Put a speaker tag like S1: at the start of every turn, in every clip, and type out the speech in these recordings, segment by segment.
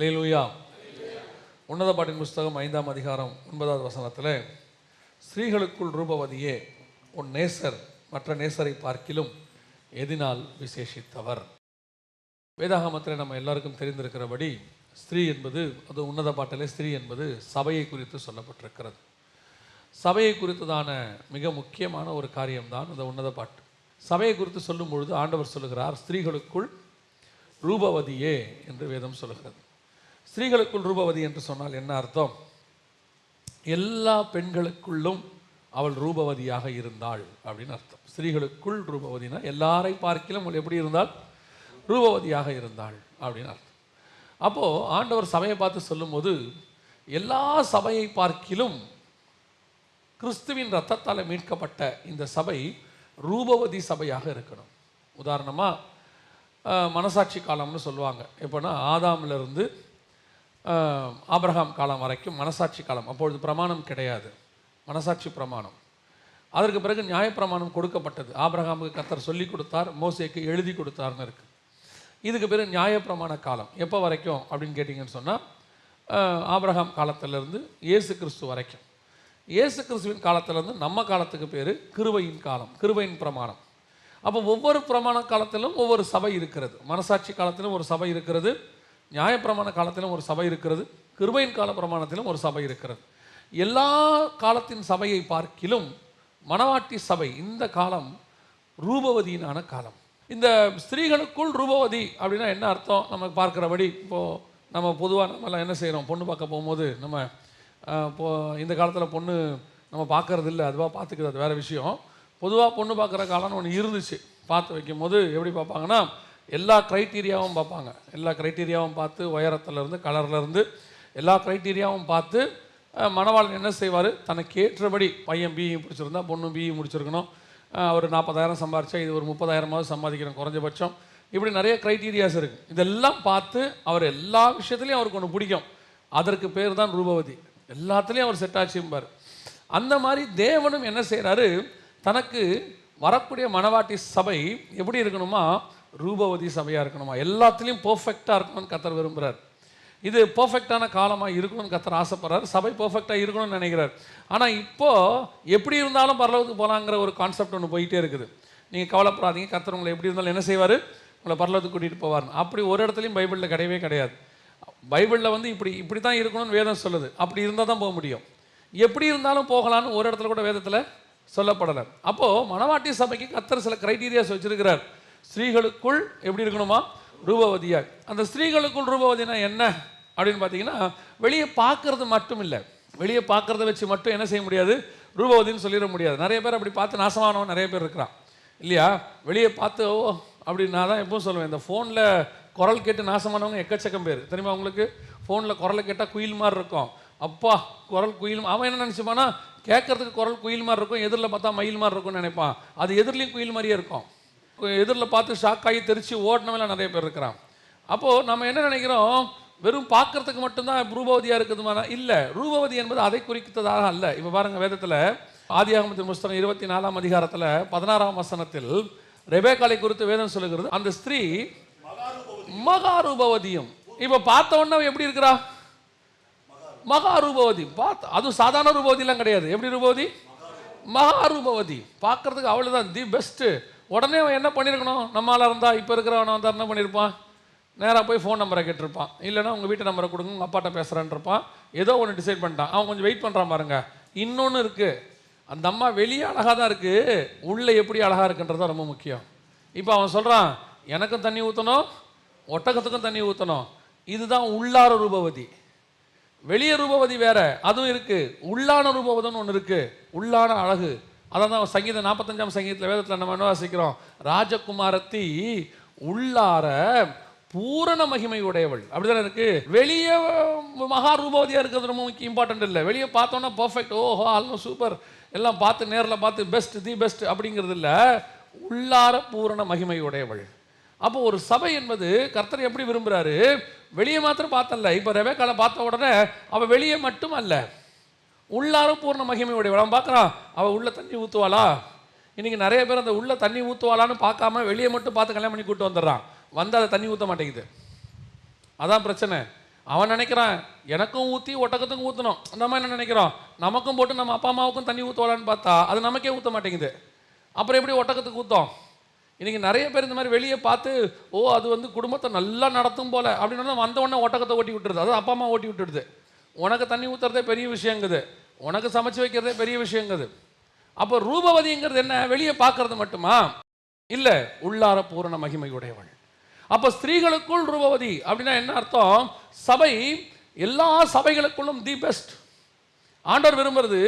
S1: லேலூயா உன்னத பாட்டின் புஸ்தகம் ஐந்தாம் அதிகாரம் ஒன்பதாவது வசனத்தில் ஸ்திரீகளுக்குள் ரூபவதியே உன் நேசர் மற்ற நேசரை பார்க்கிலும் எதினால் விசேஷித்தவர். வேதாகமத்தில் நம்ம எல்லாருக்கும் தெரிந்திருக்கிறபடி ஸ்திரீ என்பது அது உன்னத பாட்டிலே ஸ்திரீ என்பது சபையை குறித்து சொல்லப்பட்டிருக்கிறது. சபையை குறித்ததான மிக முக்கியமான ஒரு காரியம்தான் இந்த உன்னத பாட்டு. சபையை குறித்து சொல்லும் பொழுது ஆண்டவர் சொல்லுகிறார் ஸ்திரீகளுக்குள் ரூபவதியே என்று வேதம் சொல்லுகிறது ஸ்திரீகளுக்குள் ரூபவதி என்று சொன்னால் என்ன அர்த்தம்? எல்லா பெண்களுக்குள்ளும் அவள் ரூபவதியாக இருந்தாள் அப்படின்னு அர்த்தம். ஸ்திரீகளுக்குள் ரூபவதினா எல்லாரை பார்க்கிலும் அவள் எப்படி இருந்தால்? ரூபவதியாக இருந்தாள் அப்படின்னு அர்த்தம். அப்போது ஆண்டவர் சபையை பார்த்து சொல்லும்போது எல்லா சபையை பார்க்கிலும் கிறிஸ்துவின் ரத்தத்தால் மீட்கப்பட்ட இந்த சபை ரூபவதி சபையாக இருக்கணும். உதாரணமாக மனசாட்சி காலம்னு சொல்லுவாங்க. எப்போனா ஆதாமிலிருந்து ஆப்ரஹாம் காலம் வரைக்கும் மனசாட்சி காலம். அப்பொழுது பிரமாணம் கிடையாது. மனசாட்சி பிரமாணம். அதற்கு பிறகு நியாயப்பிரமாணம் கொடுக்கப்பட்டது. ஆப்ரஹாமுக்கு கத்தர் சொல்லி கொடுத்தார் மோசேக்கு எழுதி கொடுத்தார்னு இருக்குது இதுக்கு பிறகு நியாயப்பிரமாண காலம். எப்போ வரைக்கும் அப்படின்னு கேட்டிங்கன்னு சொன்னால் ஆப்ரஹாம் காலத்திலேருந்து இயேசு கிறிஸ்து வரைக்கும். இயேசு கிறிஸ்துவின் காலத்திலேருந்து நம்ம காலத்துக்கு பேர் கிருவையின் காலம் கிருவையின் பிரமாணம். அப்போ ஒவ்வொரு பிரமாண காலத்திலும் ஒவ்வொரு சபை இருக்கிறது. மனசாட்சி காலத்திலும் ஒரு சபை இருக்கிறது. நியாயப்பிரமாண காலத்திலும் ஒரு சபை இருக்கிறது கிருபையின் கால பிரமாணத்திலும் ஒரு சபை இருக்கிறது. எல்லா காலத்தின் சபையை பார்க்கிலும் மணவாட்டி சபை இந்த காலம் ரூபவதியினான காலம். இந்த ஸ்திரீகளுக்குள் ரூபவதி அப்படின்னா என்ன அர்த்தம்? நம்ம பார்க்குறபடி இப்போது நம்ம பொதுவாக நம்மலாம் என்ன செய்கிறோம் பொண்ணு பார்க்க போகும்போது நம்ம இப்போது இப்போ இந்த காலத்தில் பொண்ணு நம்ம பார்க்கறது இல்லை அதுவாக பார்த்துக்கிறது அது வேறு விஷயம். பொதுவாக பொண்ணு பார்க்குற காலம்னு ஒன்று இருந்துச்சு. பார்த்து வைக்கும்போது எப்படி பார்ப்பாங்கன்னா எல்லா க்ரைட்டீரியாவும் பார்ப்பாங்க. எல்லா க்ரைட்டீரியாவும் பார்த்து உயரத்துலேருந்து கலர்லேருந்து எல்லா க்ரைட்டீரியாவும் பார்த்து மணவாளன் என்ன செய்வார்? தனக்கு ஏற்றபடி பையன் பிஇ முடிச்சிருந்தா பொண்ணு பிஇ முடிச்சிருக்கணும். அவர் ஒரு நாற்பதாயிரம் சம்பாரிச்சா இது ஒரு முப்பதாயிரமாவது சம்பாதிக்கிறோம் குறைஞ்சபட்சம். இப்படி நிறைய க்ரைட்டீரியாஸ் இருக்குது இதெல்லாம் பார்த்து அவர் எல்லா விஷயத்துலையும் அவருக்கு ஒன்று பிடிக்கும். அதற்கு பேர் தான் ரூபவதி. எல்லாத்துலேயும் அவர் செட் ஆச்சும்பார் அந்த மாதிரி தேவனும் என்ன செய்கிறாரு தனக்கு வரக்கூடிய மணவாட்டி சபை எப்படி இருக்கணுமா? ரூபவதி சபையாக இருக்கணுமா? எல்லாத்துலேயும் பர்ஃபெக்டாக இருக்கணும்னு கத்தர் விரும்புகிறார் இது பர்ஃபெக்டான காலமாக இருக்கணும்னு கத்தர் ஆசைப்படுறார். சபை பர்ஃபெக்டாக இருக்கணும்னு நினைக்கிறார். ஆனால் இப்போது எப்படி இருந்தாலும் பரலோகத்துக்கு போகலாங்கிற ஒரு கான்செப்ட் ஒன்று போயிட்டே இருக்குது. நீங்கள் கவலைப்படாதீங்க. கத்தர் உங்களை எப்படி இருந்தாலும் என்ன செய்வார்? உங்களை பரலோகத்துக்கு கூட்டிகிட்டு போவார் அப்படி ஒரு இடத்துலையும் பைபிளில் கிடையவே கிடையாது. பைபிளில் வந்து இப்படி இப்படி தான் இருக்கணும்னு வேதம் சொல்லுது. அப்படி இருந்தால் தான் போக முடியும். எப்படி இருந்தாலும் போகலான்னு ஒரு இடத்துல கூட வேதத்தில் சொல்லப்படலை. அப்போது மணவாட்டி சபைக்கு கத்தர் சில கிரைட்டீரியாஸ் வச்சுருக்கிறார். ஸ்திரீகளுக்குள் எப்படி இருக்கணுமா? ரூபவதியா அந்த ஸ்திரீகளுக்குள் ரூபவதினா என்ன? அப்படின்னு பார்த்தீங்கன்னா வெளியே பார்க்கறது மட்டும் இல்லை வெளியே பார்க்கறத வச்சு மட்டும் என்ன செய்ய முடியாது? ரூபவதின்னு சொல்லிட முடியாது. நிறைய பேர் அப்படி பார்த்து நாசமானவன் நிறைய பேர் இருக்கிறான். இல்லையா? வெளியே பார்த்து ஓ அப்படி நான் தான் எப்பவும் சொல்லுவேன். இந்த ஃபோனில் குரல் கேட்டு நாசமானவங்க எக்கச்சக்கம் பேர். தெரியுமா உங்களுக்கு? ஃபோனில் குரலை கேட்டால் குயில் மாதிரி இருக்கும். அப்பா குரல் குயில் அவன் என்ன நினச்சிப்பானா கேட்கறதுக்கு குரல் குயில் மாதிரி இருக்கும். எதிரில் பார்த்தா மயில் மாதிரி இருக்கும்னு நினைப்பான். அது எதிர்லேயும் குயில் மாதிரியே இருக்கும். எதிரில் பார்த்து ஷாக் ஆகி தெரிச்சு ஓடினவெல்லாம் நிறைய பேர் இருக்கிறான். அப்போது நம்ம என்ன நினைக்கிறோம்? வெறும் பார்க்கறதுக்கு மட்டும்தான் ரூபவதியாக இருக்குதுமானா இல்லை. ரூபவதி என்பது அதை குறித்ததாக அல்ல. இப்போ பாருங்க வேதத்தில் ஆதி ஆதியாகமத்தின் புஸ்தகம் இருபத்தி நாலாம் அதிகாரத்தில் பதினாறாம் வசனத்தில் ரெபேக்காலை குறித்து வேதம் சொல்லுகிறது. அந்த ஸ்திரீ மகாரூபவதியும். இப்போ பார்த்த உடனே எப்படி இருக்கிறா? மகாரூபவதி. பார்த்து அதுவும் சாதாரண ரூபவதிலாம் கிடையாது. எப்படி ரூபவதி? மகாரூபவதி. பார்க்கறதுக்கு அவ்வளோதான் தான் தி பெஸ்ட்டு. உடனே அவன் என்ன பண்ணியிருக்கணும் நம்மளால் இருந்தால் இப்போ இருக்கிறவன் வந்தால் என்ன பண்ணியிருப்பான் நேராக போய் ஃபோன் நம்பரை கேட்டிருப்பான். இல்லைன்னா உங்கள் வீட்டு நம்பரை கொடுங்க உங்கள் அப்பாட்ட பேசுகிறேன்ருப்பான் ஏதோ ஒன்று டிசைட் பண்ணிட்டான். அவன் கொஞ்சம் வெயிட் பண்ணுறான் பாருங்க. இன்னொன்று இருக்குது அந்த அம்மா வெளியே அழகாக தான் இருக்குது உள்ளே எப்படி அழகாக இருக்குன்றது தான் ரொம்ப முக்கியம். இப்போ அவன் சொல்கிறான் எனக்கும் தண்ணி ஊற்றணும் ஒட்டகத்துக்கும் தண்ணி ஊற்றணும் இதுதான் உள்ளார ரூபவதி. வெளியே ரூபவதி வேற அதுவும் இருக்குது உள்ளான ரூபவதன்னு ஒன்று இருக்குது உள்ளான அழகு. அதான் தான் சங்கீதம் நாற்பத்தஞ்சாம் சங்கீதத்தில் வேதத்தில் நம்ம என்ன வாசிக்கிறோம்? ராஜகுமாரத்தி உள்ளார பூரண மகிமை உடையவள். அப்படிதானே இருக்கு? வெளியே மகா ரூபவதியாக இருக்கிறது ரொம்ப முக்கிய இம்பார்ட்டன்ட் இல்லை. வெளியே பார்த்தோன்னா பர்ஃபெக்ட் ஓஹோ ஆல்மோ சூப்பர் எல்லாம் பார்த்து நேரில் பார்த்து பெஸ்ட் தி பெஸ்ட் அப்படிங்கிறது இல்லை. உள்ளார பூரண மகிமை உடையவள். அப்போ ஒரு சபை என்பது கர்த்தர் எப்படி விரும்புகிறாரு வெளியே மாத்திரம் பார்த்தல்ல. இப்போ ரெவேக்கால பார்த்த உடனே அவள் வெளியே மட்டும் அல்ல. உள்ளாரும் பூர்ண மகிமையுடைய அவன் பார்க்குறான் அவள் உள்ள தண்ணி ஊற்றுவாளா இன்றைக்கி நிறைய பேர் அந்த உள்ள தண்ணி ஊற்றுவாளான்னு பார்க்காம வெளியே மட்டும் பார்த்து கல்யாணம் பண்ணி கூட்டு வந்துடுறான். வந்து அதை தண்ணி ஊற்ற மாட்டேங்குது. அதான் பிரச்சனை. அவன் நினைக்கிறான் எனக்கும் ஊற்றி ஒட்டக்கத்துக்கும் ஊற்றணும் நம்ம என்ன நினைக்கிறோம்? நமக்கும் போட்டு நம்ம அப்பா அம்மாவுக்கும் தண்ணி ஊற்றுவாளான்னு பார்த்தா அது நமக்கே ஊற்ற மாட்டேங்குது. அப்புறம் எப்படி ஒட்டக்கத்துக்கு ஊற்றும் இன்றைக்கி நிறைய பேர் இந்த மாதிரி வெளியே பார்த்து ஓ அது வந்து குடும்பத்தை நல்லா நடத்தும் போல. அப்படின்னு வந்த உடனே ஒட்டகத்தை ஓட்டி விட்டுருது. அது அப்பா அம்மா ஓட்டி விட்டுடுது. உனக்கு தண்ணி ஊற்றுறதே பெரிய விஷயங்குது. உனக்கு சமைச்சு வைக்கிறதே பெரிய விஷயங்குது. அப்போ ரூபவதிங்கிறது என்ன? வெளியே பார்க்கறது மட்டுமா? இல்லை உள்ளார பூரண மகிமை உடையவள் அப்போ ஸ்திரீகளுக்குள் ரூபவதி அப்படின்னா என்ன அர்த்தம்? சபை எல்லா சபைகளுக்குள்ளும் தி பெஸ்ட் ஆண்டவர் விரும்புறது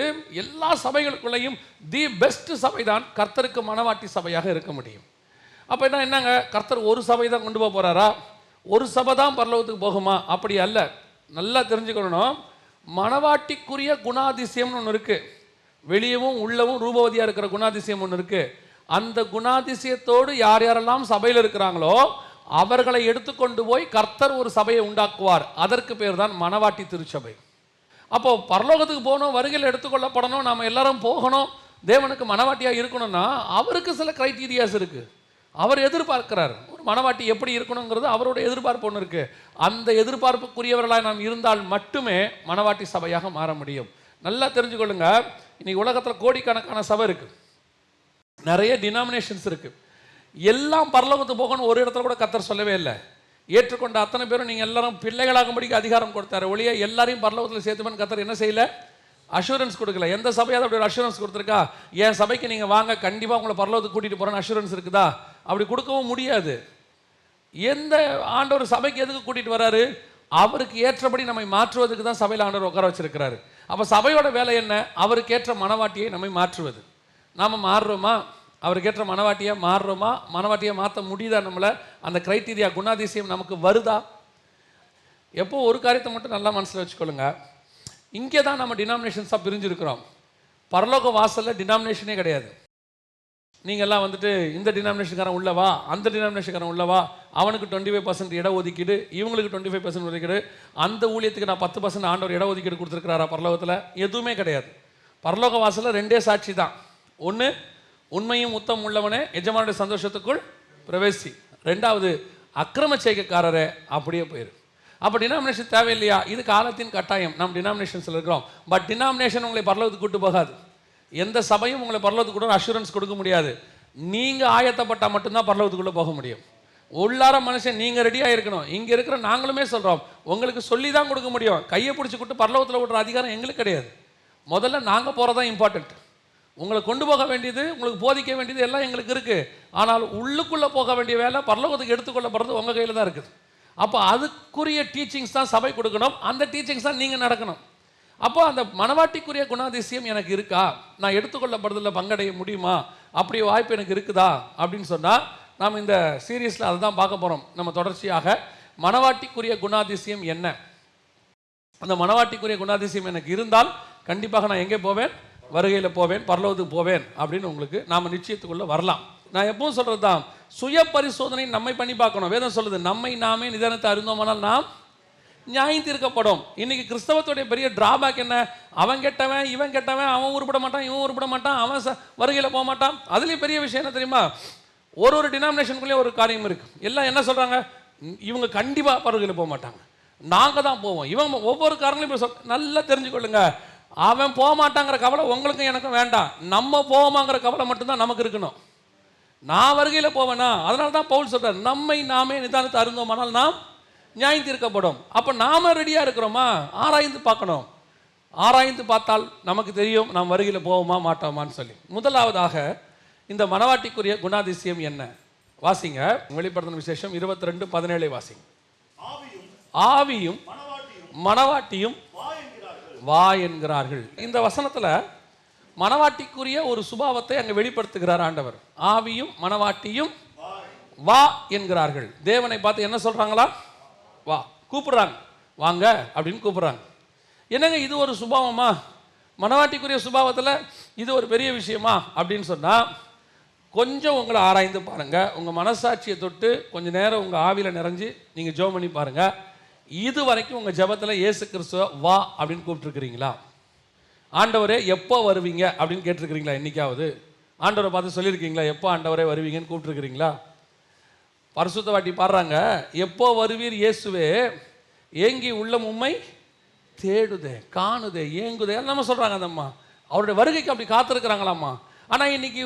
S1: எல்லா சபைகளுக்குள்ளேயும் தி பெஸ்ட் சபை தான் கர்த்தருக்கு மனவாட்டி சபையாக இருக்க முடியும். அப்போ என்ன என்னங்க? கர்த்தர் ஒரு சபை தான் கொண்டு போக போகிறாரா ஒரு சபை தான் பரலோகத்துக்கு போகுமா? அப்படி அல்ல. நல்லா தெரிஞ்சுக்கணும். மனவாட்டிக்குரிய குணாதிசயம்னு ஒன்று இருக்குது வெளியவும் உள்ளவும் ரூபவதியாக இருக்கிற குணாதிசயம் ஒன்று இருக்குது அந்த குணாதிசயத்தோடு யார் யாரெல்லாம் சபையில் இருக்கிறாங்களோ அவர்களை எடுத்துக்கொண்டு போய் கர்த்தர் ஒரு சபையை உண்டாக்குவார். அதற்கு பேர் தான் மனவாட்டி திருச்சபை. அப்போ பரலோகத்துக்கு போகணும் வருகையில் எடுத்துக்கொள்ளப்படணும் நம்ம எல்லாரும் போகணும் தேவனுக்கு மனவாட்டியாக இருக்கணும்னா அவருக்கு சில கிரைட்டீரியாஸ் இருக்குது அவர் எதிர்பார்க்கிறார். ஒரு மனவாட்டி எப்படி இருக்கணுங்கிறது அவரோட எதிர்பார்ப்பு ஒன்று இருக்கு. அந்த எதிர்பார்ப்புக்குரியவர்களாக நாம் இருந்தால் மட்டுமே மனவாட்டி சபையாக மாற முடியும். நல்லா தெரிஞ்சுக்கொள்ளுங்க. இன்னைக்கு உலகத்தில் கோடிக்கணக்கான சபை இருக்கு. நிறைய டினாமினேஷன்ஸ் இருக்கு. எல்லாம் பரலோகத்து போகணும்னு ஒரு இடத்துல கூட கத்தர் சொல்லவே இல்லை. ஏற்றுக்கொண்ட அத்தனை பேரும் நீங்கள் எல்லாரும் பிள்ளைகளாகும்படிக்கு அதிகாரம் கொடுத்தாரு ஒழிய எல்லாரையும் பரலோகத்தில் சேர்த்துமன் கத்தர் என்ன செய்யல? அஷூரன்ஸ் கொடுக்கல. எந்த சபையாவது அப்படி ஒரு அஷூரன்ஸ் கொடுத்துருக்கா? என் சபைக்கு நீங்கள் வாங்க கண்டிப்பாக உங்களை பரலோகத்துக்கு கூட்டிகிட்டு போகிறேன்னு அஷூரன்ஸ் இருக்குதா? அப்படி கொடுக்கவும் முடியாது. எந்த ஆண்டவர் சபைக்கு எதுக்கு கூட்டிட்டு வராரு? அவருக்கு ஏற்றபடி நம்மை மாற்றுவதுக்கு தான் சபையில் ஆண்டவர் உட்கார வச்சிருக்கிறாரு. அப்போ சபையோட வேலை என்ன? அவருக்கு ஏற்ற மனவாட்டியை நம்மை மாற்றுவது. நாம் மாறுறோமா? அவருக்கு ஏற்ற மாறுறோமா? மனவாட்டியை மாற்ற முடியுதா நம்மளை? அந்த கிரைட்டீரியா குணாதிசயம் நமக்கு வருதா? எப்போ ஒரு காரியத்தை மட்டும் நல்லா மனசில் வச்சுக்கொள்ளுங்க. இங்கே தான் நம்ம டினாமினேஷன்ஸாக பிரிஞ்சிருக்கிறோம். பரலோக வாசலில் டினாமினேஷனே கிடையாது. நீங்கள்லாம் வந்துட்டு இந்த டினாமினேஷன்காரன் உள்ளவா அந்த டினாமினேஷன்காரன் உள்ளவா அவனுக்கு டுவெண்ட்டி ஃபைவ் பர்சன்ட் இட ஒதுக்கீடு இவங்களுக்கு டுவெண்ட்டி ஃபைவ் பர்சன்ட் ஒதுக்கீடு அந்த ஊழியத்துக்கு நான் பத்து பர்சன்ட் ஆண்டவர் இட ஒதுக்கீடு கொடுத்துருக்கிறாரா பரலோகத்தில்? எதுவுமே கிடையாது. பரலோக வாசலில் ரெண்டே சாட்சி தான். ஒன்று உண்மையும் உத்தம் உள்ளவனே எஜமானுடைய சந்தோஷத்துக்குள் பிரவேசி. ரெண்டாவது அக்கிரம செய்கைக்காரரே அப்படியே போயிரு. அப்போ டினாமினேஷன் தேவையில்லையா? இது காலத்தின் கட்டாயம். நம்ம டினாமினேஷன்ஸில் இருக்கிறோம். பட் டினாமினேஷன் உங்களை பரலோகத்துக்கு கூட்டு போகாது. எந்த சபையும் உங்களை பரலோகத்துக்கு கூட அஷூரன்ஸ் கொடுக்க முடியாது. நீங்கள் ஆயத்தப்பட்டால் மட்டும்தான் பரலோகத்துக்குள்ளே போக முடியும். உள்ளார மனுஷன் நீங்கள் ரெடியாக இருக்கணும் இங்கே இருக்கிற நாங்களுமே சொல்கிறோம் உங்களுக்கு சொல்லி தான் கொடுக்க முடியும். கையை பிடிச்சி கூட்டு பரலோகத்தில் விடுற அதிகாரம் எங்களுக்கு கிடையாது. முதல்ல நாங்கள் போகிறதான் இம்பார்ட்டண்ட் உங்களை கொண்டு போக வேண்டியது உங்களுக்கு போதிக்க வேண்டியது எல்லாம் எங்களுக்கு இருக்குது ஆனால் உள்ளுக்குள்ளே போக வேண்டிய வேலை பரலோகத்துக்கு எடுத்துக்கொள்ளப்படுறது உங்கள் கையில் தான் இருக்குது. அப்போ அதுக்குரிய டீச்சிங்ஸ் தான் சபை கொடுக்கணும். அந்த டீச்சிங்ஸ் தான் நீங்கள் நடக்கணும். அப்போ அந்த மனவாட்டிக்குரிய குணாதிசயம் எனக்கு இருக்கா? நான் எடுத்துக்கொள்ளப்படுறதில் பங்கடைய முடியுமா? அப்படி வாய்ப்பு எனக்கு இருக்குதா? அப்படின்னு சொன்னால் நாம் இந்த சீரீஸில் அதை தான் பார்க்க போகிறோம் நம்ம தொடர்ச்சியாக மனவாட்டிக்குரிய குணாதிசயம் என்ன? அந்த மனவாட்டிக்குரிய குணாதிசயம் எனக்கு இருந்தால் கண்டிப்பாக நான் எங்கே போவேன்? வருகையில் போவேன் பரலோகத்துக்கு போவேன் அப்படின்னு உங்களுக்கு நாம் நிச்சயத்துக்குள்ளே வரலாம். நான் எப்பவும் சொல்கிறது தான் சுய பரிசோதனை நம்மை பண்ணி பார்க்கணும். வேதம் சொல்லுது நம்மை நாமே நிதானத்தை அறிந்தோமானால் நாம் நியாயம் தீர்க்கப்படும். இன்னைக்கு கிறிஸ்தவத்துடைய பெரிய டிராபேக் என்ன? அவன் கெட்டவன் இவன் கெட்டவன் அவன் உருப்பட மாட்டான் இவன் உருப்பிட மாட்டான் அவன் ச வருகையில் போக மாட்டான். அதுலேயும் பெரிய விஷயம் என்ன தெரியுமா? ஒரு ஒரு டினாமினேஷனுக்குள்ளேயே ஒரு காரியம் இருக்குது எல்லாம் என்ன சொல்கிறாங்க இவங்க கண்டிப்பாக வருகையில் போக மாட்டாங்க. நாங்கள் தான் போவோம். இவங்க ஒவ்வொரு காரணங்களும் இப்படி சொல் நல்லா தெரிஞ்சுக்கொள்ளுங்க. அவன் போக மாட்டாங்கிற கவலை உங்களுக்கும் எனக்கும் வேண்டாம். நம்ம போவோமாங்கிற கவலை மட்டும்தான் நமக்கு இருக்கணும். நான் வருகையில் போவேனா? அதனால தான் பவுல் சொல்கிறார் நம்மை நாமே நிதானத்தை அருந்தோமானால் நாம் நியாயம் தீர்க்கப்படும் அப்போ நாம ரெடியாக இருக்கிறோமா? ஆராய்ந்து பார்க்கணும். ஆராய்ந்து பார்த்தால் நமக்கு தெரியும் நாம் வருகையில் போவோமா மாட்டோமான்னு சொல்லி. முதலாவதாக இந்த மனவாட்டிக்குரிய குணாதிசயம் என்ன? வாசிங்க. வெளிப்படுத்தின விசேஷம் இருபத்தி ரெண்டு பதினேழை வாசிங்க. ஆவியும் மனவாட்டியும் வா என்கிறார்கள். இந்த வசனத்தில் மனவாட்டிக்குரிய ஒரு சுபாவத்தை அங்கே வெளிப்படுத்துகிறார் ஆண்டவர். ஆவியும் மனவாட்டியும் வா என்கிறார்கள். தேவனை பார்த்து என்ன சொல்கிறாங்களா வா கூப்பிட்றாங்க. வாங்க அப்படின்னு கூப்பிட்றாங்க. என்னங்க இது ஒரு சுபாவமா? மனவாட்டிக்குரிய சுபாவத்தில் இது ஒரு பெரிய விஷயமா? அப்படின்னு சொன்னால் கொஞ்சம் உங்களை ஆராய்ந்து பாருங்கள் உங்கள் மனசாட்சியை தொட்டு கொஞ்சம் நேரம் உங்கள் ஆவியில் நிறைஞ்சு நீங்கள் ஜெபம் பண்ணி பாருங்கள் இது வரைக்கும் உங்கள் ஜபத்தில் ஏசு கிறிஸ்துவ வா அப்படின்னு கூப்பிட்டுருக்கிறீங்களா? ஆண்டவரே எப்போ வருவீங்க அப்படின்னு கேட்டிருக்கிறீங்களா என்றைக்காவது ஆண்டவரை பார்த்து சொல்லியிருக்கீங்களா? எப்போ ஆண்டவரே வருவீங்கன்னு கூப்பிட்டுருக்கிறீங்களா? பரிசுத்த வாட்டி பாடுறாங்க. எப்போ வருவீர் இயேசுவே? ஏங்கி உள்ளம் உண்மை தேடுதே காணுதே ஏங்குதே. எல்லாமே நம்ம சொல்கிறாங்க அந்த அம்மா அவருடைய வருகைக்கு அப்படி காத்திருக்கிறாங்களாம்மா. ஆனால் இன்னைக்கு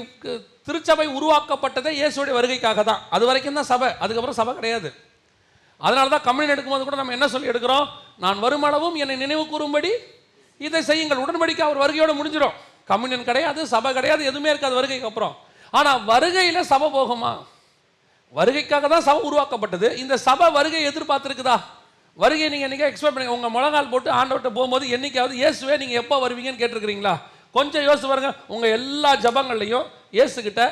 S1: திருச்சபை உருவாக்கப்பட்டதே இயேசுடைய வருகைக்காக தான். அது வரைக்கும் தான் சபை. அதுக்கப்புறம் சபை கிடையாது. அதனால தான் கம்யூனியன் எடுக்கும்போது கூட நம்ம என்ன சொல்லி எடுக்கிறோம்? நான் வருமளவும் என்னை நினைவு கூறும்படி இதை செய்யுங்கள். உடன்படிக்கை அவர் வருகையோடு முடிஞ்சிடும். கம்யூனியன் கிடையாது சபை கிடையாது எதுவுமே இருக்காது வருகைக்கு அப்புறம். ஆனால் வருகையில் சபை போகுமா? வருகைக்காக தான் சபை உருவாக்கப்பட்டது. இந்த சபை வருகை எதிர்பார்த்துருக்குதா? வருகை நீங்கள் என்னைக்கா எக்ஸ்பெக்ட் பண்ணுங்க? உங்கள் முழங்கால் போட்டு ஆண்டவர்கிட்ட போகும்போது என்றைக்காவது இயேசுவே நீங்கள் எப்போ வருவீங்கன்னு கேட்டிருக்கிறீங்களா? கொஞ்சம் யோசிச்சு பாருங்க. உங்கள் எல்லா ஜபங்கள்லையும் இயேசுகிட்ட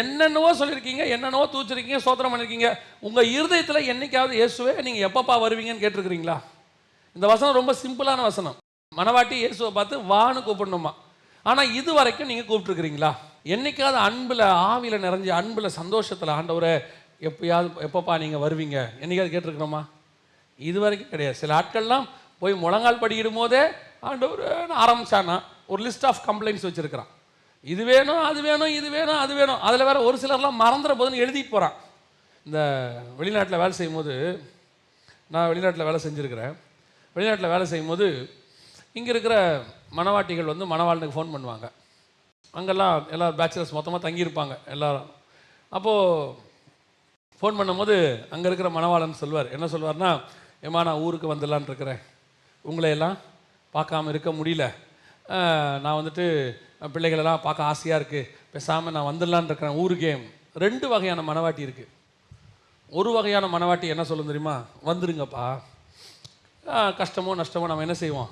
S1: என்னென்னவோ சொல்லியிருக்கீங்க என்னென்னவோ தூச்சிருக்கீங்க சோதனம் பண்ணியிருக்கீங்க உங்கள் இருதயத்தில் என்னைக்காவது இயேசுவே நீங்கள் எப்பப்பா வருவீங்கன்னு கேட்டிருக்கிறீங்களா? இந்த வசனம் ரொம்ப சிம்பிளான வசனம். மனவாட்டி இயேசுவை பார்த்து வான்னு கூப்பிடணுமா? ஆனால் இது வரைக்கும் நீங்கள் கூப்பிட்டுருக்கிறீங்களா? என்னைக்காவது அன்பில் ஆவியில் நிறைஞ்ச அன்பில் சந்தோஷத்தில் ஆண்டவரை எப்பயாவது எப்பப்பா நீங்கள் வருவீங்க? என்னைக்காவது கேட்டிருக்கிறோமா? இது வரைக்கும் கிடையாது. சில ஆட்கள்லாம் போய் முழங்கால் படிக்கிடும் போதே ஆண்டவர் ஆரம்பித்தானா ஒரு லிஸ்ட் ஆஃப் கம்ப்ளைண்ட்ஸ் வச்சுருக்கிறான். இது வேணும் அது வேணும் இது வேணும் அது வேணும். அதில் வேறு ஒரு சிலர்லாம் மறந்துற போதுன்னு எழுதிட்டு போகிறான் இந்த வெளிநாட்டில் வேலை செய்யும்போது நான் வெளிநாட்டில் வேலை செஞ்சுருக்கிறேன். வெளிநாட்டில் வேலை செய்யும்போது இங்கே இருக்கிற மணவாட்டிகள் வந்து மணவாளனுக்கு ஃபோன் பண்ணுவாங்க. அங்கெல்லாம் எல்லா பேச்சுலர்ஸ் மொத்தமாக தங்கியிருப்பாங்க எல்லோரும். அப்போது ஃபோன் பண்ணும்போது அங்கே இருக்கிற மணவாளன் சொல்வார். என்ன சொல்வார்னா ஏமா நான் ஊருக்கு வந்துடலான் இருக்கிறேன். உங்களை எல்லாம் பார்க்காம இருக்க முடியல. நான் வந்துட்டு பிள்ளைகளெல்லாம் பார்க்க ஆசையாக இருக்குது பேசாமல் நான் வந்துடலான் இருக்கிறேன் ஊருக்கே ரெண்டு வகையான மணவாட்டி இருக்குது ஒரு வகையான மனவாட்டி என்ன சொல்லும் தெரியுமா? வந்துருங்கப்பா. கஷ்டமோ நஷ்டமோ நம்ம என்ன செய்வோம்?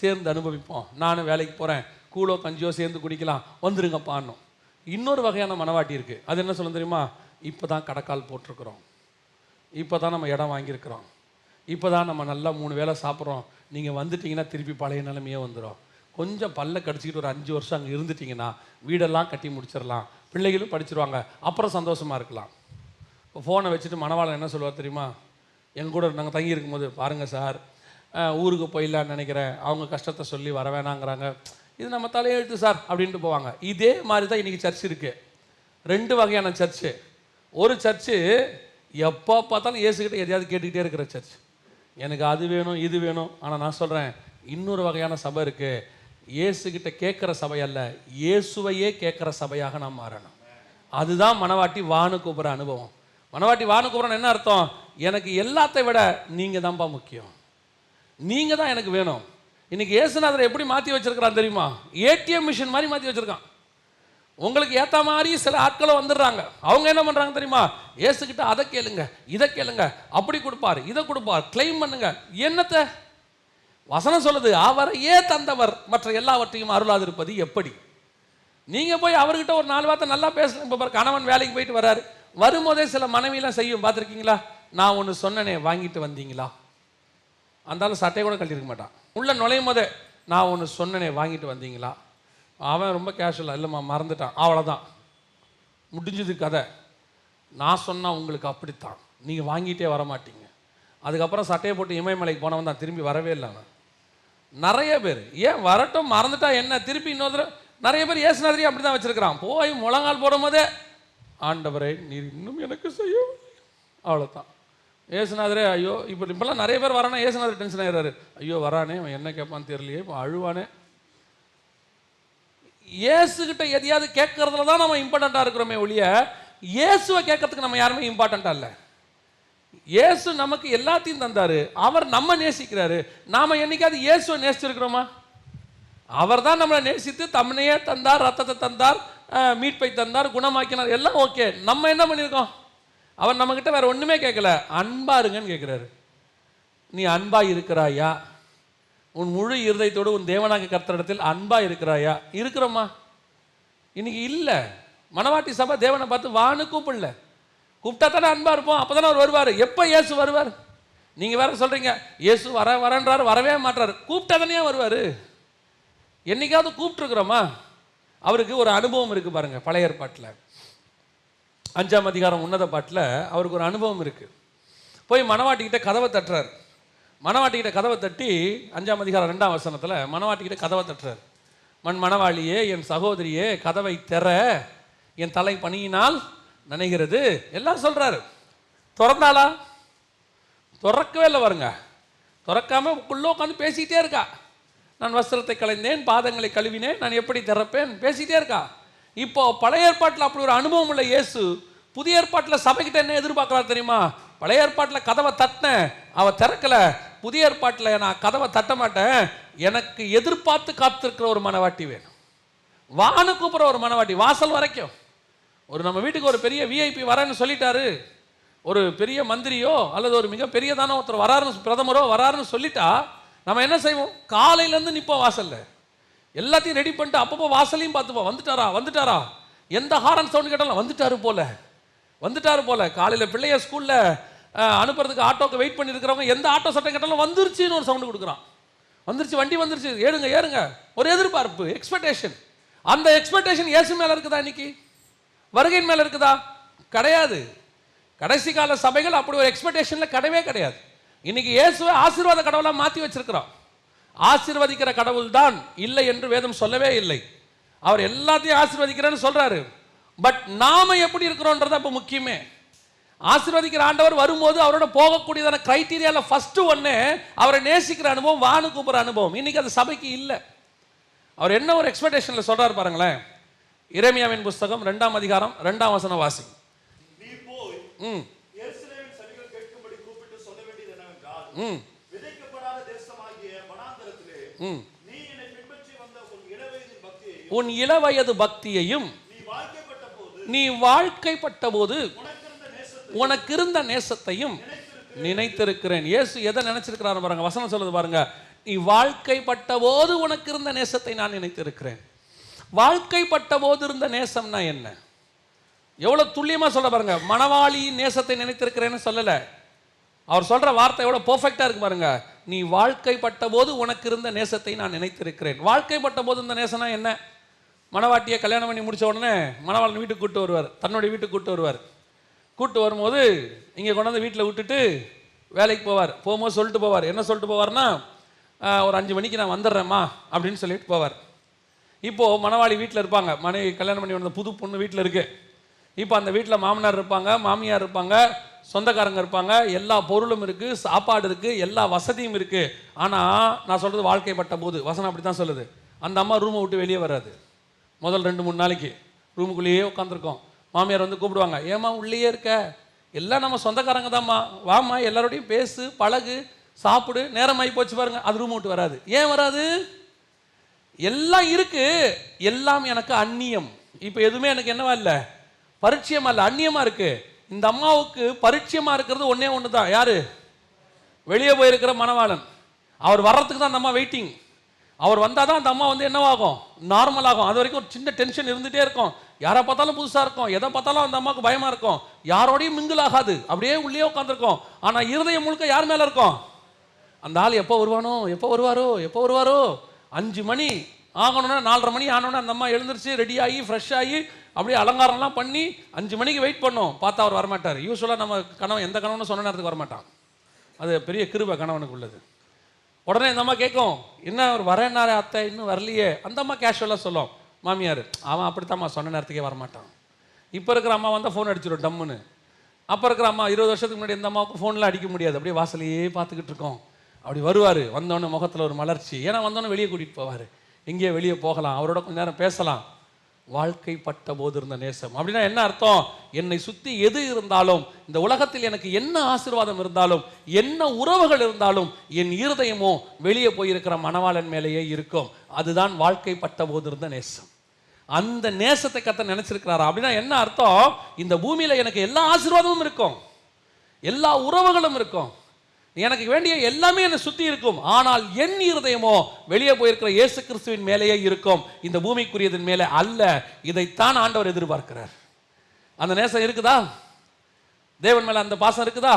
S1: சேர்ந்து அனுபவிப்போம். நானும் வேலைக்கு போகிறேன் கூழோ கஞ்சியோ சேர்ந்து குடிக்கலாம். வந்துருங்கப்பான்னும். இன்னொரு வகையான மனவாட்டி இருக்குது அது என்ன சொல்லும் தெரியுமா? இப்போ தான் கடைக்கால் போட்டிருக்கிறோம். இப்போ தான் நம்ம இடம் வாங்கியிருக்கிறோம். இப்போ தான் நம்ம நல்லா மூணு வேளை சாப்பிட்றோம். நீங்கள் வந்துட்டிங்கன்னா திருப்பி பழைய நிலைமையே வந்துடும் கொஞ்சம் பல்ல கடிச்சிக்கிட்டு ஒரு அஞ்சு வருஷம் அங்கே இருந்துட்டிங்கன்னா வீடெல்லாம் கட்டி முடிச்சிடலாம். பிள்ளைகளும் படிச்சிருவாங்க. அப்புறம் சந்தோஷமாக இருக்கலாம். இப்போ ஃபோனை வச்சுட்டு மணவாளன் என்ன சொல்லுவார் தெரியுமா? எங்க கூட நாங்கள் தங்கி இருக்கும்போது பாருங்கள் சார் ஊருக்கு போயிடலான்னு நினைக்கிறேன். அவங்க கஷ்டத்தை சொல்லி வர வேணாங்கிறாங்க. இது நம்ம தலையெழுத்து சார் அப்படின்ட்டு போவாங்க. இதே மாதிரி தான் இன்றைக்கி சர்ச் இருக்குது ரெண்டு வகையான சர்ச்சு ஒரு சர்ச்சு எப்போ பார்த்தாலும் ஏசுக்கிட்ட எதையாவது கேட்டுக்கிட்டே இருக்கிற சர்ச் எனக்கு அது வேணும் இது வேணும். ஆனால் நான் சொல்கிறேன் இன்னொரு வகையான சபை இருக்குது இயேசுகிட்ட கேட்குற சபை அல்ல இயேசுவையே கேட்குற சபையாக நாம் மாறணும். அதுதான் மனவாட்டி வானு கூப்பிட்ற அனுபவம். மனவாட்டி வானு கூப்பிட்றன்னு என்ன அர்த்தம்? எனக்கு எல்லாத்தை விட நீங்கள் தான்ப்பா முக்கியம். நீங்கள் தான் எனக்கு வேணும். இன்றைக்கி இயேசுநாதரை எப்படி மாற்றி வச்சுருக்கிறான் தெரியுமா? ஏடிஎம் மிஷின் மாதிரி மாற்றி வச்சுருக்கான். உங்களுக்கு ஏற்ற மாதிரி சில ஆட்களும் வந்துடுறாங்க. அவங்க என்ன பண்ணுறாங்க தெரியுமா? ஏசுக்கிட்ட அதை கேளுங்க இதை கேளுங்க அப்படி கொடுப்பார் இதை கொடுப்பார் கிளைம் பண்ணுங்க. என்னத்தை? வசனம் சொல்லுது அவரையே தந்தவர் மற்ற எல்லாவற்றையும் அருளாதிருப்பது எப்படி? நீங்கள் போய் அவர்கிட்ட ஒரு நாலு வார்த்தை நல்லா பேசலாம் இப்போ பாரு கணவன் வேலைக்கு போயிட்டு வராரு வரும்போதே சில மனைவிலாம் செய்யும் பார்த்துருக்கீங்களா? நான் ஒன்று சொன்னனே வாங்கிட்டு வந்தீங்களா? அந்தாலும் சட்டையை கூட கட்டியிருக்க மாட்டான். உள்ளே நுழையும் போதே நான் ஒன்று சொன்னனே வாங்கிட்டு வந்தீங்களா? அவன் ரொம்ப கேஷுவலாக இல்லைம்மா மறந்துட்டான். அவ்வளோதான் முடிஞ்சது கதை. நான் சொன்னால் உங்களுக்கு அப்படித்தான். நீங்கள் வாங்கிட்டே வர மாட்டீங்க அதுக்கப்புறம் சட்டையை போட்டு இமயமலைக்கு போனவன் தான். திரும்பி வரவே இல்லை அவன். நிறைய பேர். ஏன் வரட்டும் மறந்துட்டா என்ன? திருப்பி இன்னொரு நிறைய பேர் ஏசுநாதிரி அப்படி தான் வச்சுருக்கிறான். போய் முழங்கால் போடும் போதே ஆண்டவரே நீர் இன்னும் எனக்கு செய்ய அவ்வளோதான் ஏசுநாதரே ஐயோ இப்போ இப்போல்லாம் நிறைய பேர் வரானே? ஏசுநாதர் டென்ஷன் ஆயிடுறாரு. ஐயோ வரானே அவன் என்ன கேட்பான்னு தெரியலையே இப்போ அழுவானே. இயேசுகிட்ட எதையாவது கேட்கறதுல தான் நம்ம இம்பார்ட்டண்ட்டாக இருக்கிறோமே ஒழிய இயேசுவை கேட்கறதுக்கு நம்ம யாருமே இம்பார்ட்டண்ட்டாக இல்லை. இயேசு நமக்கு எல்லாத்தையும் தந்தாரு. அவர் நம்ம நேசிக்கிறாரு. நாம் என்னைக்காவது இயேசுவை நேசிச்சிருக்கிறோமா? அவர் தான் நம்மளை நேசித்து தம்மனையே தந்தார் ரத்தத்தை தந்தார் மீட்பை தந்தார் குணமாக்கினார். எல்லாம் ஓகே நம்ம என்ன பண்ணியிருக்கோம்? அவர் நம்மக்கிட்ட வேற ஒன்றுமே கேட்கல. அன்பா இருங்கன்னு கேட்குறாரு. நீ அன்பா இருக்கிறாயா? உன் முழு இருதயத்தோடு உன் தேவனாக கர்த்தரிடத்தில் அன்பாக இருக்கிறாயா? இருக்கிறோமா இன்னைக்கு இல்லை. மணவாட்டி சபை தேவனை பார்த்து வான்னு கூப்பிடல. கூப்பிட்டா தானே அன்பாக இருப்போம். அப்போ தானே அவர் வருவார். எப்போ இயேசு வருவார்? நீங்கள் வேற சொல்கிறீங்க இயேசு வர வரன்றார் வரவே மாட்டார். கூப்பிட்டா தானே வருவார். என்னைக்காவது கூப்பிட்டுருக்குறோமா? அவருக்கு ஒரு அனுபவம் இருக்குது பாருங்கள் பழைய ஏற்பாட்டில். அஞ்சாம் அதிகாரம் உன்னத பாட்டில் அவருக்கு ஒரு அனுபவம் இருக்குது போய் மணவாட்டிக்கிட்ட கதவை தட்டுறாரு. மணவாட்டிக்கிட்ட கதவை தட்டி அஞ்சாம் அதிகாரம் ரெண்டாம் வசனத்தில் மணவாட்டிக்கிட்ட கதவை தட்டுறாரு. மண் மணவாளியே என் சகோதரியே கதவை தெற. என் தலை பணியினால் நினைகிறது. எல்லாம் சொல்கிறாரு திறந்தாளா? திறக்கவே இல்லை வருங்க திறக்காம உள்ளே உட்காந்து பேசிக்கிட்டே இருக்கா. நான் வஸ்திரத்தை கலைந்தேன் பாதங்களை கழுவினேன் நான் எப்படி திறப்பேன்? பேசிக்கிட்டே இருக்கா. இப்போ பழைய ஏற்பாட்டில் அப்படி ஒரு அனுபவம் உள்ள இயேசு புதிய ஏற்பாட்டில் சபைக்கிட்ட என்ன எதிர்பார்க்கறாரு தெரியுமா? பழைய ஏற்பாட்டில் கதவை தட்டினேன் அவள் திறக்கல. புதிய ஏற்பாட்டில் நான் கதவை தட்ட மாட்டேன். எனக்கு எதிர்பார்த்து காத்திருக்கிற ஒரு மனவாட்டி வேணும். வான்னு கூப்பிட்ற ஒரு மனவாட்டி வாசல் வரைக்கும். ஒரு நம்ம வீட்டுக்கு ஒரு பெரிய விஐபி வரேன்னு சொல்லிட்டாரு. ஒரு பெரிய மந்திரியோ அல்லது ஒரு மிக பெரியதான ஒருத்தர் வராருன்னு பிரதமரோ வராருன்னு சொல்லிட்டா நம்ம என்ன செய்வோம்? காலையிலேருந்து நிற்போம் வாசலில். எல்லாத்தையும் ரெடி பண்ணிட்டு அப்பப்போ வாசலையும் பார்த்துப்போம். வந்துட்டாரா? வந்துட்டாரா? எந்த ஹாரன் சவுண்ட் கேட்டாலும் வந்துட்டாரு போல. வந்துட்டாரு போல. காலையில் பிள்ளைய ஸ்கூலில் அனுப்புறதுக்கு ஆட்டோக்கு வெயிட் பண்ணியிருக்கிறவங்க எந்த ஆட்டோ சட்டம் கேட்டாலும் வந்துருச்சுன்னு ஒரு சவுண்டு கொடுக்குறான். வந்துருச்சு வண்டி வந்துருச்சு. ஏறுங்க ஏறுங்க. ஒரு எதிர்பார்ப்பு எக்ஸ்பெக்டேஷன் அந்த எக்ஸ்பெக்டேஷன் இயேசு மேலே இருக்குதா இன்னைக்கு? வருகையின் மேலே இருக்குதா? கிடையாது. கடைசி கால சபைகள் அப்படி ஒரு எக்ஸ்பெக்டேஷனில் கிடையவே கிடையாது. இன்னைக்கு இயேசுவை ஆசீர்வாத கடவுளாக மாற்றி வச்சிருக்கிறோம். ஆசீர்வதிக்கிற கடவுள் தான் இல்லை என்று வேதம் சொல்லவே இல்லை. அவர் எல்லாத்தையும் ஆசீர்வதிக்கிறேன்னு சொல்கிறாரு பட் நாம எப்படி இருக்கிறோன்றது அப்போ முக்கியமே. ஆசீர்வதிக்கிற ஆண்டவர் வரும்போது அவரோட போகக்கூடியதான கிரைட்டீரியால ஃபர்ஸ்ட் ஒன்று அவரை நேசிக்கிற அனுபவம் வானு கூப்பிட்ற அனுபவம். இன்னைக்கு அது சபைக்கு இல்லை. அவர் என்ன ஒரு எக்ஸ்பெக்டேஷன்ல சொல்றாரு பாருங்களேன்? இறைமியாவின் புஸ்தகம் ரெண்டாம் அதிகாரம் ரெண்டாம் வசன வாசி ம். ம். ம்.
S2: உன்
S1: இளவயது பக்தியையும்
S2: நீ வாழ்க்கைப்பட்ட போது
S1: உனக்கு இருந்த நேசத்தையும் நினைத்திருக்கிறேன். இயேசு எதை நினைச்சிருக்கிறாரு பாருங்க? வசனம் சொல்லுது பாருங்க. நீ வாழ்க்கைப்பட்ட போது உனக்கு இருந்த நேசத்தை நான் நினைத்திருக்கிறேன். வாழ்க்கைப்பட்ட போது இருந்த நேசம்னா என்ன? எவ்வளோ துல்லியமாக சொல்ல பாருங்க. மணவாளியின் நேசத்தை நினைத்திருக்கிறேன்னு சொல்லலை. அவர் சொல்ற வார்த்தை எவ்வளோ பர்ஃபெக்டாக இருக்கு பாருங்க. நீ வாழ்க்கைப்பட்ட போது உனக்கு இருந்த நேசத்தை நான் நினைத்திருக்கிறேன். வாழ்க்கைப்பட்ட போது இந்த நேசம்னா என்ன? மணவாட்டியை கல்யாணம் பண்ணி முடிச்ச உடனே மணவாளன் வீட்டுக்கு கூட்டு வருவார். தன்னுடைய வீட்டுக்கு கூட்டு வருவார். கூட்டு வரும்போது இங்கே கொண்டாந்து வீட்டில் விட்டுட்டு வேலைக்கு போவார். போகும்போது சொல்லிட்டு போவார். என்ன சொல்லிட்டு போவார்னா ஒரு அஞ்சு மணிக்கு நான் வந்துடுறேம்மா அப்படின்னு சொல்லிட்டு போவார். இப்போது மணவாளி வீட்டில் இருப்பாங்க. மனைவி கல்யாணம் பண்ணி வந்த புது பொண்ணு வீட்டில் இருக்குது இப்போ அந்த வீட்டில் மாமனார் இருப்பாங்க மாமியார் இருப்பாங்க சொந்தக்காரங்க இருப்பாங்க. எல்லா பொருளும் இருக்குது சாப்பாடு இருக்குது எல்லா வசதியும் இருக்குது ஆனால் நான் சொல்கிறது வாழ்க்கைப்பட்ட போது. வசனம் அப்படி தான் சொல்லுது. அந்த அம்மா ரூமை விட்டு வெளியே வராது. முதல் ரெண்டு மூணு நாளைக்கு ரூமுக்குள்ளேயே உட்காந்துருக்கோம் மாமியார் வந்து கூப்பிடுவாங்க ஏம்மா உள்ளேயே இருக்க? எல்லாம் நம்ம சொந்தக்காரங்க தான்மா வாமா எல்லாரோடையும் பேசு பழகு சாப்பிடு. நேரமாகி போச்சு பாருங்க. அது ரூம் விட்டு வராது. ஏன் வராது? எல்லாம் இருக்கு. எல்லாம் எனக்கு அந்நியம். இப்போ எதுவுமே எனக்கு என்னவா இல்லை? பரிச்சயமா இல்லை? அந்நியமா இருக்கு. இந்த அம்மாவுக்கு பரிச்சயமா இருக்கிறது ஒன்னே ஒன்று தான் யாரு? வெளியே போயிருக்கிற மணவாளன். அவர் வர்றதுக்கு தான் அந்த அம்மா வெயிட்டிங் அவர் வந்தால் தான் அந்த அம்மா வந்து என்னவாகும்? நார்மல் ஆகும். அது வரைக்கும் ஒரு சின்ன டென்ஷன் இருந்துகிட்டே இருக்கும். யாரை பார்த்தாலும் புதுசாக இருக்கும். எதை பார்த்தாலும் அந்த அம்மாவுக்கு பயமாக இருக்கும். யாரோடையும் மிங்கிள் ஆகாது. அப்படியே உள்ளே உட்காந்துருக்கும் ஆனால் இருதயம் முழுக்க யார் மேலே இருக்கும்? அந்த ஆள் எப்போ வருவானோ? எப்போ வருவாரோ? எப்போ வருவாரோ? அஞ்சு மணி ஆகணும்னா நாலரை மணி ஆனோன்னா அந்த அம்மா எழுந்திரிச்சு ரெடி ஆகி ஃப்ரெஷ் ஆகி அப்படியே அலங்காரம்லாம் பண்ணி அஞ்சு மணிக்கு வெயிட் பண்ணோம். பார்த்தா அவர் வரமாட்டார். யூஸ்வலாக நம்ம கணவன் எந்த கணவனும் சொன்ன நேரத்துக்கு வரமாட்டான். அது பெரிய கிருப கணவனுக்கு உள்ளது. உடனே இந்த அம்மா கேட்கும் என்ன அவர் வரேன்னாரு அத்தை? இன்னும் வரலையே. அந்த அம்மா கேஷுவலாக சொல்லும் மாமியார் அவன் அப்படித்தாம்மா சொன்ன நேரத்துக்கே வரமாட்டான். இப்போ இருக்கிற அம்மா வந்தால் ஃபோன் அடிச்சிடும் டம்முன்னு. அப்போ இருக்கிற அம்மா இருபது வருஷத்துக்கு முன்னாடி இந்த அம்மாவுக்கு ஃபோன்லாம் அடிக்க முடியாது. அப்படியே வாசலையே பார்த்துக்கிட்டு இருக்கோம். அப்படி வருவார் வந்தோடனே முகத்தில் ஒரு மலர்ச்சி. ஏன்னா வந்தோடனே வெளியே கூட்டிகிட்டு போவார். எங்கேயோ வெளியே போகலாம் அவரோட கொஞ்ச நேரம் பேசலாம். வாழ்க்கைப்பட்ட போது இருந்த நேசம். அப்படின்னா என்ன அர்த்தம்? என்னை சுற்றி எது இருந்தாலும் இந்த உலகத்தில் எனக்கு என்ன ஆசீர்வாதம் இருந்தாலும் என்ன உறவுகள் இருந்தாலும் என் இருதயமோ வெளியே போயிருக்கிற மணவாளன் மேலேயே இருக்கும். அதுதான் வாழ்க்கைப்பட்ட போது இருந்த நேசம். அந்த நேசத்தை கத்த நினைச்சிருக்கிறாரா? அப்படின்னா என்ன அர்த்தம்? இந்த பூமியில் எனக்கு எல்லா ஆசீர்வாதமும் இருக்கும். எல்லா உறவுகளும் இருக்கும். எனக்கு வேண்டிய எல்லாமே என்னை சுற்றி இருக்கும். ஆனால் என் இருதயமோ வெளியே போயிருக்கிற இயேசு கிறிஸ்துவின் மேலேயே இருக்கும். இந்த பூமிக்குரியதன் மேலே அல்ல. இதைத்தான் ஆண்டவர் எதிர்பார்க்கிறார். அந்த நேசம் இருக்குதா? தேவன் மேலே அந்த பாசம் இருக்குதா?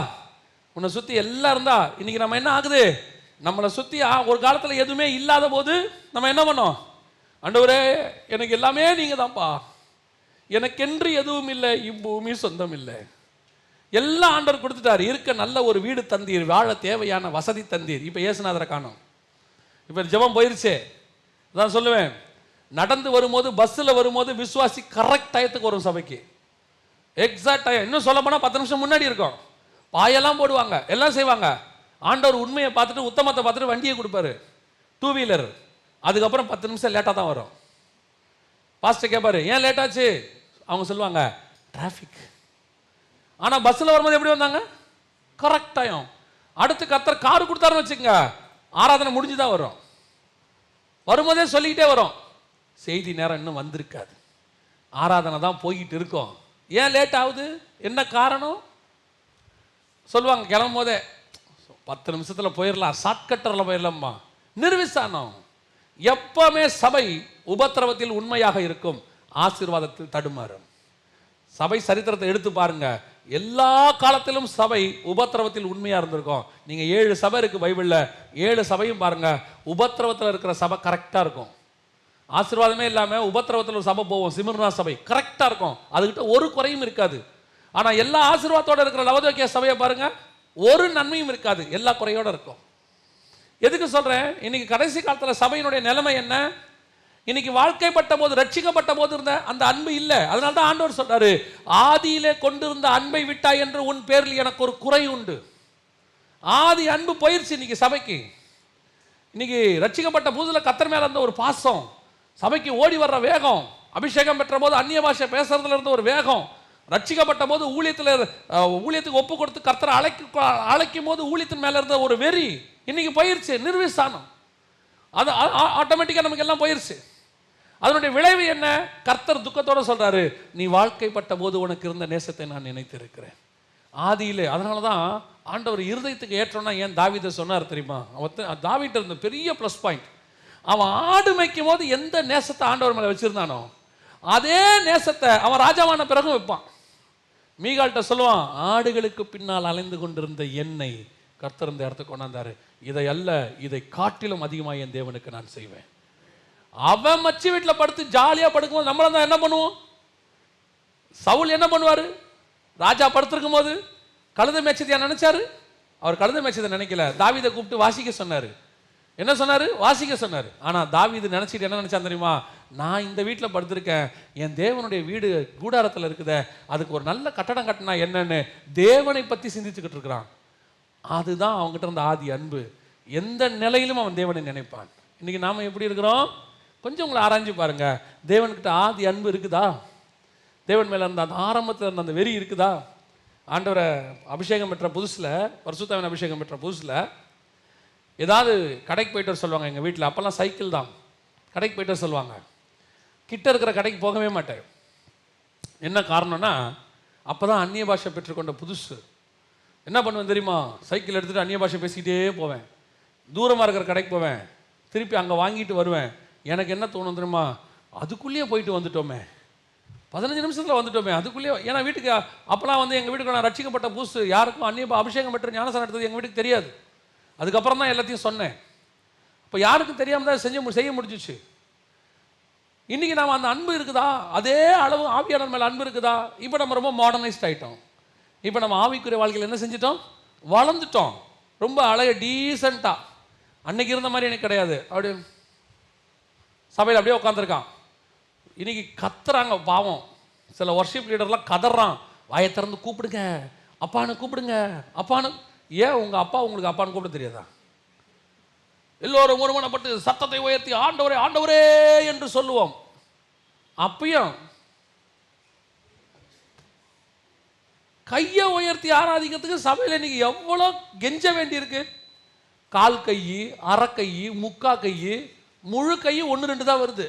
S1: உன்னை சுற்றி எல்லாம் இருந்தா இன்னைக்கு நம்ம என்ன ஆகுது? நம்மளை சுற்றி ஆ, ஒரு காலத்தில் எதுவுமே இல்லாத போது நம்ம என்ன பண்ணோம்? ஆண்டவரே எனக்கு எல்லாமே நீங்கள் தான்ப்பா எனக்கென்று எதுவும் இல்லை இப்பூமி சொந்தம் இல்லை. எல்லாம் ஆண்டவர் கொடுத்துட்டார். இருக்க நல்ல ஒரு வீடு தந்தீர் வாழ தேவையான வசதி தந்தீர். இப்போ இயேசுநாதரை காணும். இப்போ ஜெபம் போயிருச்சே. அதான் சொல்லுவேன். நடந்து வரும்போது பஸ்ஸில் வரும்போது விசுவாசி கரெக்ட் டயத்துக்கு வரும் சபைக்கு. எக்ஸாக்ட் டைம் இன்னும் சொல்ல போனால் பத்து நிமிஷம் முன்னாடி இருக்கும். பாயெல்லாம் போடுவாங்க. எல்லாம் செய்வாங்க. ஆண்டவர் உண்மையை பார்த்துட்டு உத்தமத்தை பார்த்துட்டு வண்டியை கொடுப்பாரு. டூ வீலர் அதுக்கப்புறம் பத்து நிமிஷம் லேட்டாக தான் வரும். பாஸ்ட்டு கேட்பாரு ஏன் லேட்டாச்சு அவங்க சொல்லுவாங்க டிராஃபிக் ஆனால் பஸ்ஸில் வரும்போது எப்படி வந்தாங்க? கரெக்ட் டைம் அடுத்து கத்தர் கார் கொடுத்தாருன்னு வச்சுக்கோங்க. ஆராதனை முடிஞ்சு தான் வரும். வரும்போதே சொல்லிக்கிட்டே வரும். செய்தி நேரம் இன்னும் வந்திருக்காது. ஆராதனை தான் போய்கிட்டு இருக்கோம். ஏன் லேட் ஆகுது? என்ன காரணம்? சொல்லுவாங்க கிளம்பும் போதே பத்து நிமிஷத்தில் போயிடலாம் ஷார்ட்கட்டரில் போயிடலாம்மா நிர்விசானம். எப்பவுமே சபை உபத்திரவத்தில் உண்மையாக இருக்கும். ஆசீர்வாதத்தில் தடுமாறும். சபை சரித்திரத்தை எடுத்து பாருங்கள் எல்லா காலத்திலும் சபை உபத்திரவத்தில் உண்மையாக இருந்திருக்கும். நீங்கள் ஏழு சபை இருக்குது பைபிளில். ஏழு சபையும் பாருங்கள் உபத்திரவத்தில் இருக்கிற சபை கரெக்டாக இருக்கும். ஆசீர்வாதமே இல்லாமல் உபத்திரவத்தில் ஒரு சபை போவோம். சிமிர்னா சபை கரெக்டாக இருக்கும். அதுக்கிட்ட ஒரு குறையும் இருக்காது. ஆனால் எல்லா ஆசீர்வாதத்தோடு இருக்கிற லவதோக்கிய சபையை பாருங்க. ஒரு நன்மையும் இருக்காது. எல்லா குறையோட இருக்கும். எதுக்கு சொல்கிறேன் இன்னைக்கு கடைசி காலத்தில் சபையினுடைய நிலைமை என்ன? இன்னைக்கு வாழ்க்கைப்பட்ட போது ரட்சிக்கப்பட்ட போது இருந்த அந்த அன்பு இல்லை. அதனால தான் ஆண்டவர் சொல்றாரு ஆதியிலே கொண்டிருந்த அன்பை விட்டாய் என்று உன் பேரில் எனக்கு ஒரு குறை உண்டு. ஆதி அன்பு போயிருச்சு இன்னைக்கு சபைக்கு. இன்னைக்கு ரட்சிக்கப்பட்ட புதுல கத்தர் மேல இருந்த ஒரு பாசம் சபைக்கு ஓடி வர்ற வேகம் அபிஷேகம் பெற்ற போது அந்நிய பாஷை பேசுறதுல இருந்த ஒரு வேகம் ரட்சிக்கப்பட்ட போது ஊழியத்தில் ஊழியத்துக்கு ஒப்பு கொடுத்து கர்த்தரை அழைக்க அழைக்கும் போது ஊழியத்தின் மேல இருந்த ஒரு வெறி இன்னைக்கு போயிருச்சு நிர்விசானம். அது ஆட்டோமேட்டிக்காக நமக்கு எல்லாம் போயிருச்சு. அதனுடைய விளைவு என்ன? கர்த்தர் துக்கத்தோடு சொல்றாரு நீ வாழ்க்கைப்பட்ட போது உனக்கு இருந்த நேசத்தை நான் நினைத்திருக்கிறேன். ஆதியிலே அதனால தான் ஆண்டவர் இருதயத்துக்கு ஏற்றோன்னா ஏன் தாவீதை சொன்னார் தெரியுமா? அவன் தாவிட்ட இருந்த பெரிய ப்ளஸ் பாயிண்ட் அவன் ஆடு மேய்க்கும் போது எந்த நேசத்தை ஆண்டவர் மேலே வச்சிருந்தானோ அதே நேசத்தை அவன் ராஜாவான பிறகும் வைப்பான். மீகால்கிட்ட சொல்லுவான் ஆடுகளுக்கு பின்னால் அலைந்து கொண்டிருந்த என்னை கர்த்தர் இந்த இடத்துக்கு கொண்டாந்தாரு. இதை அல்ல இதை காட்டிலும் அதிகமாக என் தேவனுக்கு நான் செய்வேன். அவன் மச்சி வீட்டில் படுத்து ஜாலியாக படுக்கும்போது நம்மளும் தான் என்ன பண்ணுவோம்? சவுல் என்ன பண்ணுவார்? ராஜா படுத்திருக்கும் போது கழுத மேய்ச்சதையா நினைச்சாரு? அவர் கழுத மேய்ச்சதை நினைக்கல. தாவீதை கூப்பிட்டு வாசிக்க சொன்னார். என்ன சொன்னார்? வாசிக்க சொன்னார். ஆனால் தாவீது நினைச்சிட்டு என்ன நினச்சா தெரியுமா? நான் இந்த வீட்டில் படுத்திருக்கேன். என் தேவனுடைய வீடு கூடாரத்தில் இருக்குத. அதுக்கு ஒரு நல்ல கட்டடம் கட்டினா என்னன்னு தேவனை பற்றி சிந்திச்சுக்கிட்டு இருக்கிறான். அதுதான் அவங்ககிட்ட இருந்த ஆதி அன்பு. எந்த நிலையிலும் அவன் தேவனை நினைப்பான். இன்றைக்கி நாம் எப்படி இருக்கிறோம்? கொஞ்சம் உங்களை ஆராய்ஞ்சு பாருங்க. தேவன்கிட்ட ஆதி அன்பு இருக்குதா? தேவன் மேலே இருந்த அந்த ஆரம்பத்தில் இருந்த அந்த வெறி இருக்குதா? ஆண்டவரை அபிஷேகம் பெற்ற புதுசில் பரிசுத்தாவின் அபிஷேகம் பெற்ற புதுசில் ஏதாவது கடைக்கு போயிட்டு வர சொல்லுவாங்க எங்கள் வீட்டில். அப்போல்லாம் சைக்கிள் தான். கடைக்கு போயிட்டு வர சொல்லுவாங்க. கிட்ட இருக்கிற கடைக்கு போகவே மாட்டேன் என்ன காரணம்னா அப்போ தான் அந்நிய பாஷை பெற்றுக்கொண்ட புதுசு. என்ன பண்ணுவேன் தெரியுமா? சைக்கிள் எடுத்துகிட்டு அந்நிய பாஷை பேசிக்கிட்டே போவேன். தூரமாக இருக்கிற கடைக்கு போவேன். திருப்பி அங்கே வாங்கிட்டு வருவேன். எனக்கு என்ன தோணும் தெரியுமா? அதுக்குள்ளேயே போயிட்டு வந்துட்டோமே. பதினஞ்சு நிமிஷத்தில் வந்துட்டோமே. அதுக்குள்ளேயே ஏன்னா வீட்டுக்கு அப்போலாம் வந்து எங்கள் வீட்டுக்கு நான் ரட்சிக்கப்பட்ட புதுசு யாருக்கும் அந்நிய அபிஷேகம் பெற்ற ஞானசாரம் எடுத்தது எங்கள் வீட்டுக்கு தெரியாது. அதுக்கப்புறம் தான் எல்லாத்தையும் சொன்னேன். இப்போ யாருக்கும் தெரியாமல் தான் செஞ்சு மு- செய்ய முடிஞ்சிச்சு. இன்னைக்கு நாம் அந்த அன்பு இருக்குதா? அதே அளவு ஆவியாளர் மேலே அன்பு இருக்குதா? இப்போ நம்ம ரொம்ப மாடர்னைஸ்ட் ஆகிட்டோம் இப்போ நம்ம ஆவிக்குரிய வாழ்க்கையில் என்ன செஞ்சிட்டோம்? வளர்ந்துட்டோம். ரொம்ப அழக டீசெண்டாக அன்னைக்கு இருந்த மாதிரி எனக்கு கிடையாது. அப்படி சபையில் அப்படியே உட்காந்துருக்கான் இன்னைக்கு கத்துறாங்க பாவம். சில ஒர்ஷிப் லீடர்லாம் கதறான். வாயை திறந்து கூப்பிடுங்க. அப்பான்னு கூப்பிடுங்க. அப்பான்னு ஏன் உங்கள் அப்பா உங்களுக்கு அப்பான்னு கூப்பிட தெரியாதா? எல்லோரும் ஒருமனப்பட்டு சத்தத்தை உயர்த்தி ஆண்டவரே ஆண்டவரே என்று சொல்லுவோம். அப்பயும் கையை உயர்த்தி ஆராதிக்கிறதுக்கு சபையில் இன்னைக்கு எவ்வளோ கெஞ்ச வேண்டியிருக்கு? கால் கை அரை கை முக்கா கை முழு கையும் ஒன்று ரெண்டு தான் வருது.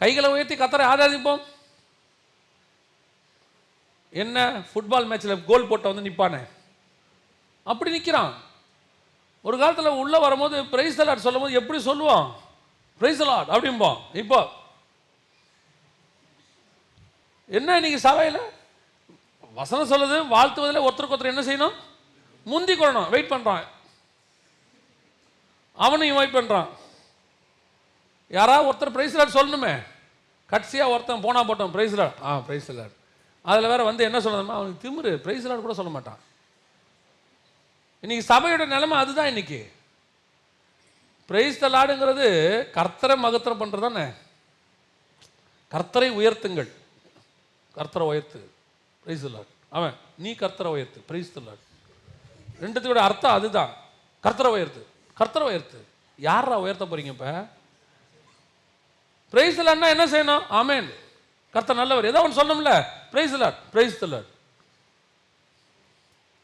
S1: கைகளை உயர்த்தி கத்தரை ஆராதிப்போம். என்ன? ஃபுட்பால் மேட்ச்சில் கோல் போட்ட வந்து நிற்பானே அப்படி நிற்கிறான் ஒரு காலத்தில் உள்ளே வரும்போது பிரைஸ் தலாட் சொல்லும் போது எப்படி சொல்லுவோம் பிரைஸ் தலாட் அப்படிம்போம் இப்போ என்ன இன்னைக்கு சபையில்? வசனம் சொல்லுது வாழ்த்துவதில் ஒருத்தருக்கு ஒருத்தர் என்ன செய்யணும்? முந்தி கொள்ளணும். வெயிட் பண்ணுறான் அவனையும் வெயிட் பண்ணுறான் யாராவது ஒருத்தர் பிரைஸ் லாட் சொல்லணுமே. கட்சியாக ஒருத்தன் போனா போட்டோம் பிரைஸ் லாட் ஆ பிரைஸ் லாட் அதில் வேற வந்து என்ன சொல்லணுமா அவனுக்கு திமிரு பிரைஸ் லாட் கூட சொல்ல மாட்டான். இன்னைக்கு சபையோட நிலைமை அதுதான் இன்னைக்கு. பிரைஸ் தலாடுங்கிறது கர்த்தரை மகத்திரம் பண்ணுறது தானே. கர்த்தரை உயர்த்துங்கள். கர்த்தரை உயர்த்து. பிரைஸ் தலாட் அவன் நீ கர்த்தரை உயர்த்து பிரைஸ் தலாட் ரெண்டுத்தோட அர்த்தம் அதுதான். கர்த்தரை உயர்த்து. கர்த்தரை உயர்த்து. யாரா உயர்த்த போறீங்க இப்போ? பிரைஸ் இல்லைன்னா என்ன செய்யணும்? ஆமேன் கர்த்தர் நல்லவர். ஏதோ ஒன்று சொன்னோம்ல பிரைஸ் லாட் பிரைஸ் லாட்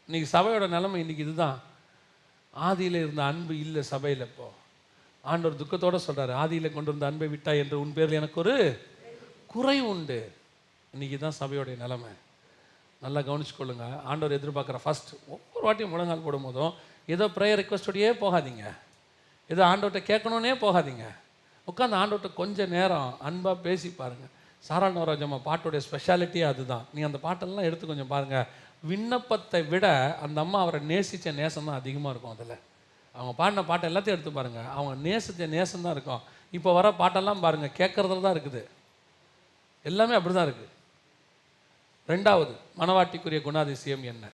S1: இன்னைக்கு சபையோட நிலைமை இன்னைக்கு இதுதான். ஆதியில் இருந்த அன்பு இல்லை சபையில் இப்போ. ஆண்டவர் துக்கத்தோட சொல்கிறார் ஆதியில் கொண்டு வந்த அன்பை விட்டாய் என்று உன் பேரில் எனக்கு ஒரு குறை உண்டு. இன்னைக்கு தான் சபையோடைய நிலைமை. நல்லா கவனிச்சுக்கொள்ளுங்க. ஆண்டவர் எதிர்பார்க்குற ஃபஸ்ட் ஒவ்வொரு வாட்டியும் முழங்கால் போடும் போதும் ஏதோ ப்ரேயர் ரெக்வஸ்டோடையே போகாதீங்க. ஏதோ ஆண்டவர்கிட்ட கேட்கணுன்னே போகாதீங்க. உட்காந்து ஆண்டவர்கிட்ட கொஞ்சம் நேரம் அன்பாக பேசி பாருங்கள் சாரா நவராஜம்மா பாட்டோடைய ஸ்பெஷாலிட்டியே அதுதான். நீங்கள் அந்த பாட்டெல்லாம் எடுத்து கொஞ்சம் பாருங்க. விண்ணப்பத்தை விட அந்த அம்மா அவரை நேசித்த நேசம் தான் அதிகமாக இருக்கும் அதில். அவங்க பாடின பாட்டை எல்லாத்தையும் எடுத்து பாருங்கள் அவங்க நேசித்த நேசம் தான் இருக்கும். இப்போ வர பாட்டெல்லாம் பாருங்கள் கேட்குறதுல தான் இருக்குது. எல்லாமே அப்படி தான் இருக்குது ரெண்டாவது மனவாட்டிக்குரிய குணாதிசயம் என்ன?